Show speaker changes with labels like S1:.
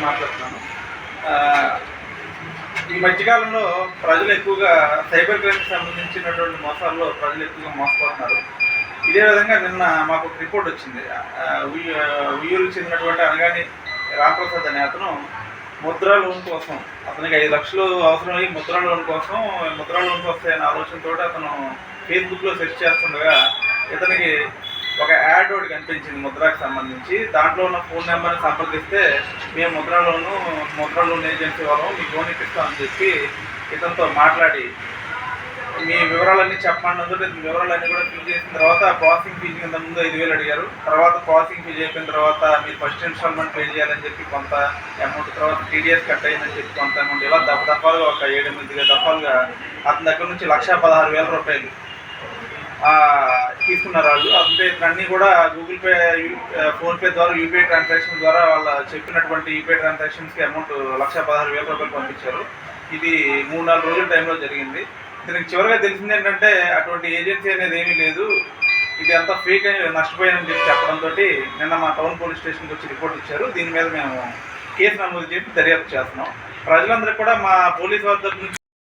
S1: నేను మాట్లాడుతున్నాను ఈ మధ్యకాలంలో ప్రజలు ఎక్కువగా సైబర్ క్రైమ్కి సంబంధించినటువంటి మోసాల్లో ప్రజలు ఎక్కువగా మోసపోతున్నారు. ఇదే విధంగా నిన్న మాకు ఒక రిపోర్ట్ వచ్చింది. ఉయ్యూరు ఉయ్యూరుకు చెందినటువంటి అనగాని రామప్రసాద్ అనే అతను ముద్రా లోన్ కోసం అతనికి ఐదు లక్షలు అవసరమై ముద్రా లోన్ కోసం ముద్రా లోన్ వస్తాయనే ఆలోచనతో అతను ఫేస్బుక్లో సెర్చ్ చేస్తుండగా ఇతనికి ఒక యాడ్ ఒకటి కనిపించింది ముద్రాకి సంబంధించి. దాంట్లో ఉన్న ఫోన్ నెంబర్ని సంప్రదిస్తే మేము ముద్రా లోను లోన్ ఏజెన్సీ వాళ్ళం మీ లోన్ ఇప్పిస్తామని చెప్పి ఇతనితో మాట్లాడి మీ వివరాలన్నీ చెప్పమన్నందుకు మీ వివరాలన్నీ కూడా ఫిల్ చేసిన తర్వాత ప్రాసెసింగ్ ఫీజు కింద ముందు ఐదు వేలు అడిగారు. తర్వాత ప్రాసెసింగ్ ఫీజు అయిపోయిన తర్వాత మీరు ఫస్ట్ ఇన్స్టాల్మెంట్ పే చేయాలని చెప్పి కొంత అమౌంట్ తర్వాత టీడీఎస్ కట్ అయిందని చెప్పి కొంత అమౌంట్ ఇలా దఫ దఫాలుగా ఒక ఏడు ఎనిమిది దఫాలుగా అతని దగ్గర నుంచి లక్ష పదహారు వేల రూపాయలు. తీసుకున్నారు వాళ్ళు. అంటే అన్నీ కూడా గూగుల్ పే ఫోన్పే ద్వారా యూపీఐ ట్రాన్సాక్షన్ ద్వారా వాళ్ళ చెప్పినటువంటి యూపీఐ ట్రాన్సాక్షన్స్కి అమౌంట్ లక్ష పదహారు వేల రూపాయలు పంపించారు. ఇది మూడు నాలుగు రోజుల టైంలో జరిగింది. దీనికి చివరిగా తెలిసింది ఏంటంటే అటువంటి ఏజెన్సీ అనేది ఏమీ లేదు. ఇది అంతా ఫేక్ అని నష్టపోయానని చెప్పి చెప్పడంతో నిన్న మా టౌన్ పోలీస్ స్టేషన్కి వచ్చి రిపోర్ట్ ఇచ్చారు. దీని మీద మేము కేసు నమోదు చేసి దర్యాప్తు చేస్తున్నాం. ప్రజలందరికీ కూడా మా పోలీస్ వద్ద నుంచి